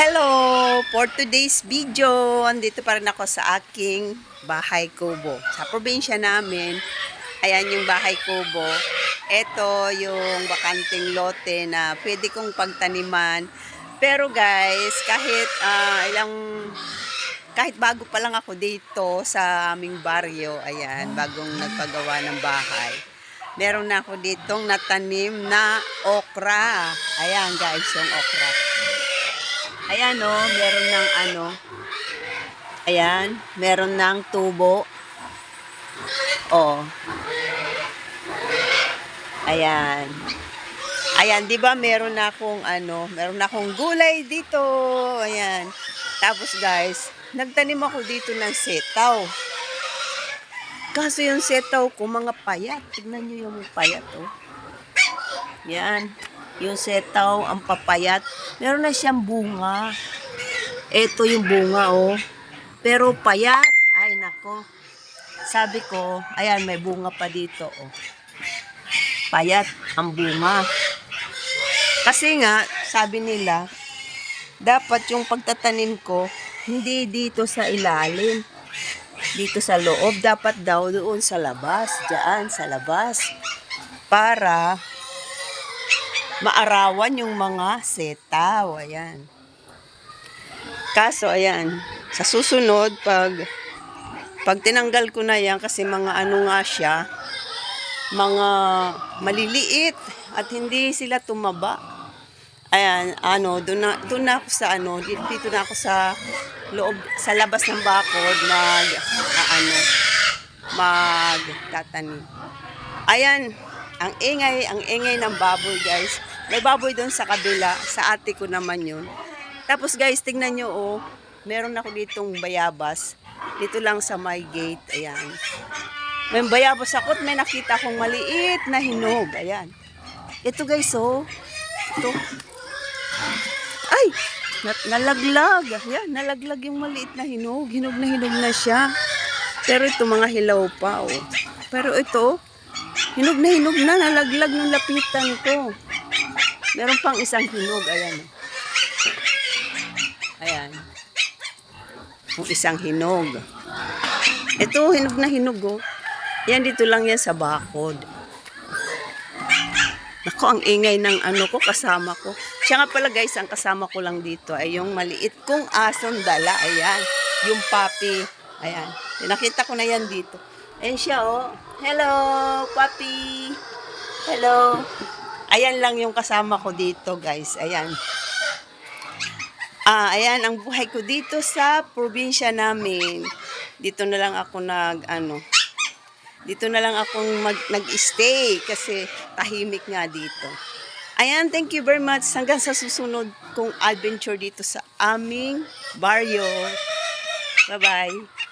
Hello! For today's video, andito pa rin ako sa aking bahay kubo. Sa probinsya namin, ayan yung bahay kubo. Ito yung bakanting lote na pwede kong pagtaniman. Pero guys, kahit ah, ilang kahit bago pa lang ako dito sa aming baryo, ayan, bagong nagpagawa ng bahay. Meron na ako ditong natanim na okra. Ayan guys, yung okra. Ayan o, meron ng ano. Ayan, meron ng tubo. Oh. Ayan. Ayan, 'di ba meron na akong ano, meron na akong gulay dito. Ayan. Tapos guys, nagtanim ako dito ng setaw. Kaso yung setaw ko mga payat. Tignan niyo yung payat oh. Yan. Yung setaw, ang papayat. Meron na siyang bunga. Ito yung bunga, oh. Pero payat. Ay, nako. Sabi ko, ayan, may bunga pa dito, oh. Payat ang bunga. Kasi nga, sabi nila, dapat yung pagtatanim ko, hindi dito sa ilalim. Dito sa loob, dapat daw doon sa labas. Diyan, sa labas. Para maarawan yung mga setaw. Ayan. Kaso, ayan, sa susunod, pag, pag tinanggal ko na yan, kasi mga ano nga siya, mga maliliit, at hindi sila tumaba. Ayan, ano, doon na, doon na ako sa ano, dito, na ako sa loob, sa labas ng bakod, mag, ah, ano, magtatanim. Ayan, ang ingay, ang ingay ng baboy, guys. May baboy doon sa kabila, sa ate ko naman yun. Tapos guys, tingnan nyo, oh, meron ako ditong bayabas. Dito lang sa my gate, ayan. May bayabas ako at may nakita akong maliit na hinog, ayan. Ito guys, oh. Ito. Ay! na- nalaglag. Ayan, nalaglag yung maliit na hinog. Hinog na hinog na siya. Pero ito mga hilaw pa, oh. Pero ito, hinog na hinog na, nalaglag ng lapitan ko. Meron pang isang hinog, ayan. Ayan. Yung isang hinog. Ito, hinog na hinog, oh. Yan, dito lang yan sa bakod. Nako, ang ingay ng ano ko, kasama ko. Siya nga pala guys, ang kasama ko lang dito ay yung maliit kong asong dala. Ayan, yung papi. Ayan, nakita ko na yan dito. Ayan siya, oh. Hello, papi. Hello. Ayan lang yung kasama ko dito, guys. Ayan. Ah, ayan ang buhay ko dito sa probinsya namin. Dito na lang ako nag ano. Dito na lang akong mag, nag-stay kasi tahimik nga dito. Ayan, thank you very much. Hanggang sa susunod kong adventure dito sa aming baryo. Bye-bye.